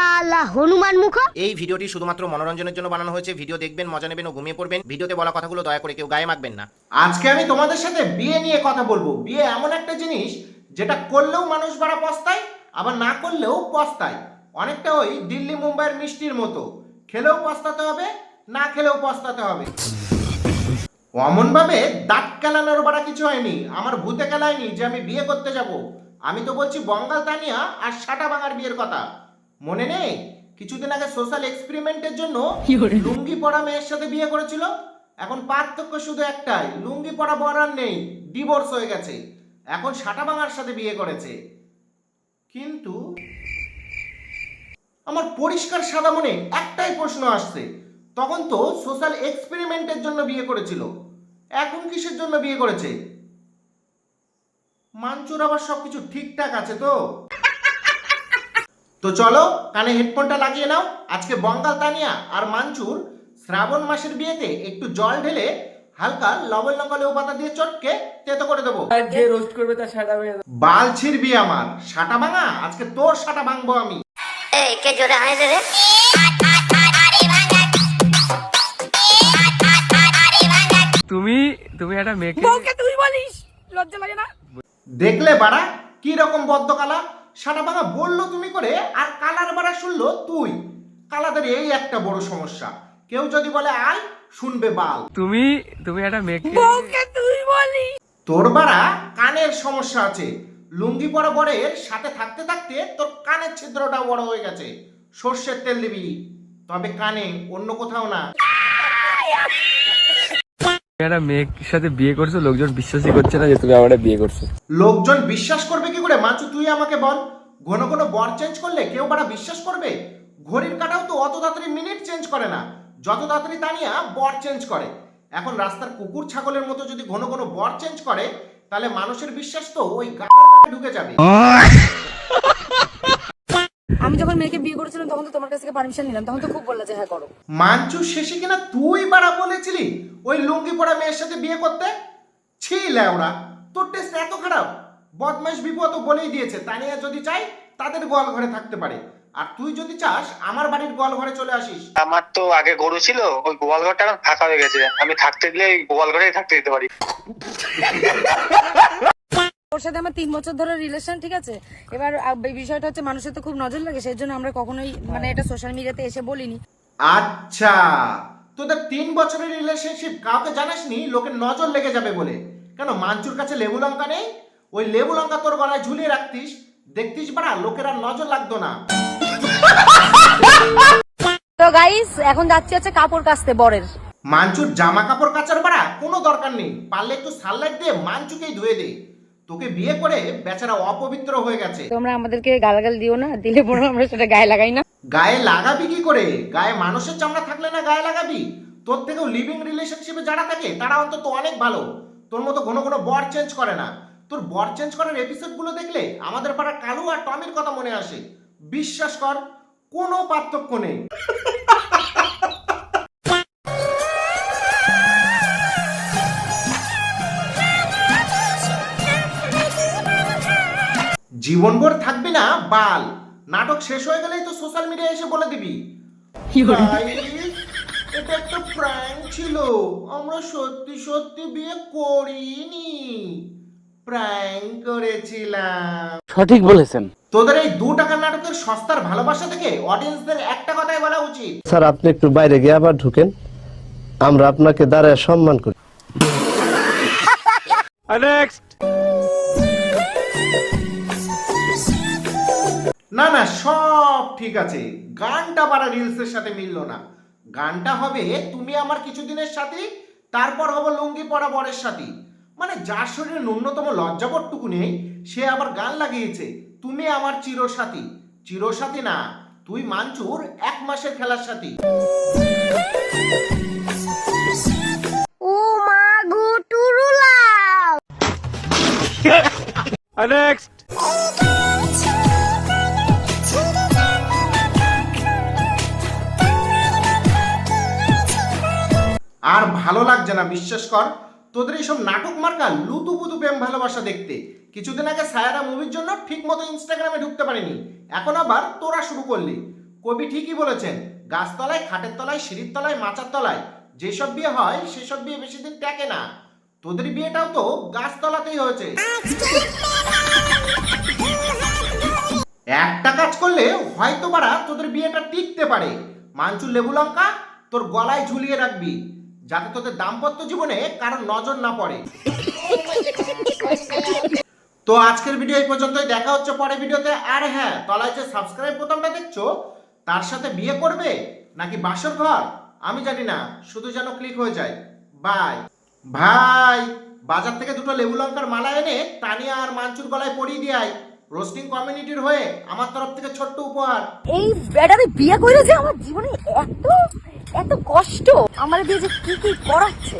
জোয়ান মুখ। এই ভিডিওটি শুধুমাত্র মনোরঞ্জনের জন্য বানানো হয়েছে। ভিডিও দেখবেন মজা নেবেন ও ঘুমিয়ে পড়বেন। ভিডিওতে বলা কথাগুলো দয়া করে কেউ গায়ে মাখবেন না। আজকে আমি তোমাদের সাথে বিয়ে নিয়ে কথা বলব। বিয়ে এমন একটা জিনিস যেটা করলেও মানুষ বাড়া পস্তায় আবার না করলেও পস্তায়। অনেকটা ওই দিল্লি মুম্বাইয়ের মিষ্টির মতো। খেলেও পস্তাতে হবে না খেলেও পস্তাতে হবে। অমন ভাবে দাঁত কেলানোর বাড়া কিছু হয়নি। আমার ভূতে কেলায়নি যে আমি বিয়ে করতে যাব। আমি তো বলছি বঙ্গাল তানিয়া আর সাটা বাঙার বিয়ের কথা। মনে নেই? কিছুদিন আগে সোশ্যাল এক্সপেরিমেন্টের জন্য লুঙ্গি পরা মেয়ের সাথে বিয়ে করেছিল। এখন পার্থক্য শুধু একটাই লুঙ্গি পরা বর আর নেই ডিভোর্স হয়ে গেছে। এখন সাটা বাঙার সাথে বিয়ে করেছে। কিন্তু আমার পরিষ্কার সাদা মনে একটাই প্রশ্ন আসছে। তখন তো সোশ্যাল এক্সপেরিমেন্টের জন্য বিয়ে করেছিল। এখন কিসের জন্য বিয়ে করেছে? মাঞ্চুর আবার সবকিছু ঠিকঠাক আছে তো? তো চলো কানে হেডফোনটা লাগিয়ে নাও। আজকে বঙ্গাল তানিয়া আর মাঞ্চুর শ্রাবণ মাসের বিয়েতে একটু জল ঢেলে হালকা লবণ লঙ্কা লেবু পাতা দিয়ে চটকে তেতো করে দেবো। আর যে রোস্ট করবে তার সাটা বাল ছিড়বি আমার। সাটা ভাঙা? আজকে তোর সাটা ভাঙবো আমি। এই কে জোরে হাসে রে? তুমি তুমি একটা মেয়েকে বউকে তুই বলিস? লজ্জা লাগে না? দেখলে বাড়া কি রকম বদ্ধ সাটা ভাঙা বলল তুমি করে আর কালার বাড়া শুনলো তুই। কালাদের এই একটা বড় সমস্যা। কেউ যদি বলে আয় শুনবে বাল। তুমি তুমি একটা বউকে তুই বলিস। তোর বাড়া কানের সমস্যা আছে। লুঙ্গি পরা বরের সাথে থাকতে থাকতে তোর কানের ছিদ্রটা বড় হয়ে গেছে। সর্ষের তেল দিবি। তবে কানে অন্য কোথাও না। ঘড়ির তো অত তাড়াতাড়ি মিনিট চেঞ্জ করে না। যত তাড়াতাড়ি বর চেঞ্জ করে। এখন রাস্তার কুকুর, ছাগলের মতো যদি ঘন ঘন বর চেঞ্জ করে, তাহলে মানুষের বিশ্বাস তো ওই ঢুকে যাবে। আমি যখন মেয়েকে বিয়ে করেছিলাম তখন তো তোমার কাছ থেকে পারমিশন নিলাম। তখন তো খুব বললা যে হ্যাঁ করো। মাঞ্চু শেষে কিনা তুই বাড়া বলেছিলি ওই লুঙ্গি পরা মেয়ের সাথে বিয়ে করতে? ছি ল্যাওড়া তোর টেস্ট এত খারাপ। বদমাস বিপু তো বলেই দিয়েছে তানিয়া যদি চাই তাদের গোয়াল ঘরে থাকতে পারে। আর তুই যদি চাস আমার বাড়ির গোয়াল ঘরে চলে আসিস। আমার তো আগে গরু ছিল ওই গোয়াল ঘরটা এখন ফাঁকা হয়ে গেছে। আমি থাকতে দিলে গোয়াল ঘরেই থাকতে দিতে পারি। ওর সাথে আমার তিন বছর ধরে রিলেশন ঠিক আছে? এবার বিষয়টা হচ্ছে মানুষের তো খুব নজর লাগে সেই জন্য আমরা কখনোই মানে এটা সোশ্যাল মিডিয়াতে এসে বলিনি। আচ্ছা তোদের তিন বছরের রিলেশনশিপ কাউকে জানাসনি? লোকের নজর লেগে যাবে বলে। কেন মাঞ্চুর কাছে লেবু লঙ্কা নেই? ওই লেবু লঙ্কা তোর গলায় ঝুলিয়ে রাখতিস। দেখতিস বাড়া লোকের আর নজর লাগতো না। তো গাইস এখন যাচ্ছি হচ্ছে কাপড় কাচতে বরের। মাঞ্চুর জামা কাপড় কাচার বাড়া কোনো দরকার নেই। পারলে একটু সানলাইট দিয়ে মাঞ্চুকেই ধুয়ে দে। তোকে বিয়ে করে বেচারা অপবিত্র হয়ে গেছে। তোমরা আমাদেরকে গালাগাল দিও না দিলে পরে আমরা সেটা গায়ে লাগাই না। গায়ে লাগাবি কি করে? গায়ে মানুষের চামড়া থাকলে না গায়ে লাগাবি? তোর থেকেও লিভিং রিলেশনশিপে যারা থাকে তারা অন্তত অনেক ভালো। তোর মতো কোনো কোনো বর চেঞ্জ করে না। তোর বর চেঞ্জ করার এপিসোডগুলো দেখলে আমাদের পাড়া কালু আর টমির কথা মনে আসে। বিশ্বাস কর কোনো পার্থক্য নেই। জীবনভর থাকবি না বাল। নাটক শেষ হয়ে গেলেই তো সোশ্যাল মিডিয়ায় এসে বলে দিবি। এটা একটা প্র্যাঙ্ক ছিল। আমরা সত্যি সত্যি বিয়ে করিনি। প্র্যাঙ্ক করেছিলাম। সঠিক বলেছেন। তোদের এই দু টাকার নাটকের সস্তার ভালোবাসা থেকে অডিয়েন্সদের একটা কথাই বলা উচিত। স্যার আপনি একটু বাইরে গিয়ে আবার ঢুকেন। আমরা আপনাকে দাঁড়ায় সম্মান করি। না না সব ঠিক আছে। গানটা বারা রিলসের সাথে মিললো না। গানটা হবে তুমি আমার কিছুদিনের সাথে তারপর হব লুঙ্গি পরা বরের সাথে। মানে যার শরীরে ন্যূনতম লজ্জাবোধটুকু নেই সে আবার গান লাগিয়েছে তুমি আমার চিরসাথী। চিরসাথী না তুই মাঞ্চুর এক মাসের খেলার সাথী। ও মা গো টুরুলা আর ভালো লাগছে না, বিশ্বাস কর। তোদের এইসব নাটক মার্কা লুতু পুতু প্রেম ভালোবাসা দেখতে। কিছুদিন আগে সায়ারা মুভির জন্য ঠিক মতো ইনস্টাগ্রামে ঢুকতে পারিনি। এখন আবার তোরা শুরু করলি। কবি ঠিকই বলেছেন, গাছতলায়, খাটের তলায়, সিঁড়ির তলায়, মাচার তলায়, যেসব বিয়ে হয়, সেসব বিয়ে বেশি দিন টেকে না। তোদের বিয়েটাও তো গাছতলাতেই হয়েছে। একটা কাজ করলে হয়তো বারা তোদের বিয়েটা টিকতে পারে। মাঞ্চুর লেবু লঙ্কা তোর গলায় ঝুলিয়ে রাখবি। যাতে তোদের দাম্পত্য জীবনে কারোর নজর না পড়ে। তো আজকের ভিডিও এই পর্যন্তই। দেখা হচ্ছে পরে ভিডিওতে আর হ্যাঁ তলায় যে সাবস্ক্রাইব বোতামটা দেখছ, তার সাথে বিয়ে করবে নাকি বাসর ঘর? আমি জানি না। শুধু যেন ক্লিক হয়ে যায়। বাই ভাই, বাজার থেকে দুটো লেবু লঙ্কার মালা এনে তানিয়া আর মাঞ্চুর গলায় পরিয়ে দিয়ে আয়। রোস্টিং কমিউনিটির হয়ে আমার তরফ থেকে ছোট্ট উপহার। এই ব্যাটারে বিয়ে করে যে আমার জীবনে এত এত কষ্ট। আমার দিয়ে যে কি কি করাচ্ছে?